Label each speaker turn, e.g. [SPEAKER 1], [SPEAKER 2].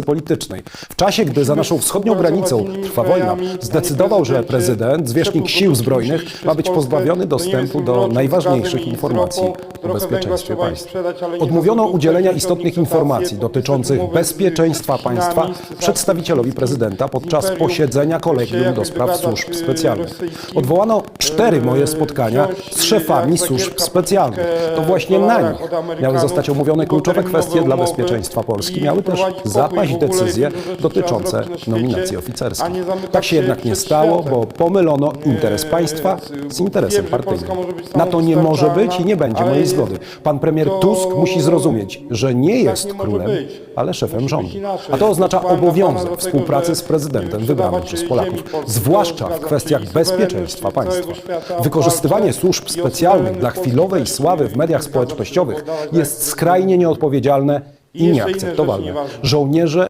[SPEAKER 1] politycznej. W czasie, gdy za naszą wschodnią granicą trwa wojna, zdecydował, że prezydent, zwierzchnik sił zbrojnych, ma być pozbawiony dostępu do najważniejszych informacji o bezpieczeństwie państwa. Odmówiono udzielenia istotnych informacji dotyczących bezpieczeństwa państwa przedstawicielowi prezydenta podczas posiedzenia kolegium do spraw służb specjalnych. Odwołano cztery moje spotkania z szefami służb specjalnych. To właśnie na nich miały zostać omówione kluczowe kwestie dla bezpieczeństwa Polski. Miały też decyzje dotyczące nominacji oficerskich. Tak się jednak nie stało, bo pomylono interes państwa z interesem partyjnym. Na to nie może być i nie będzie mojej zgody. Pan premier Tusk musi zrozumieć, że nie jest królem, ale szefem rządu. A to oznacza obowiązek współpracy z prezydentem wybranym przez Polaków, zwłaszcza w kwestiach bezpieczeństwa państwa. Wykorzystywanie służb specjalnych dla chwilowej sławy w mediach społecznościowych jest skrajnie nieodpowiedzialne i nieakceptowalne. Żołnierze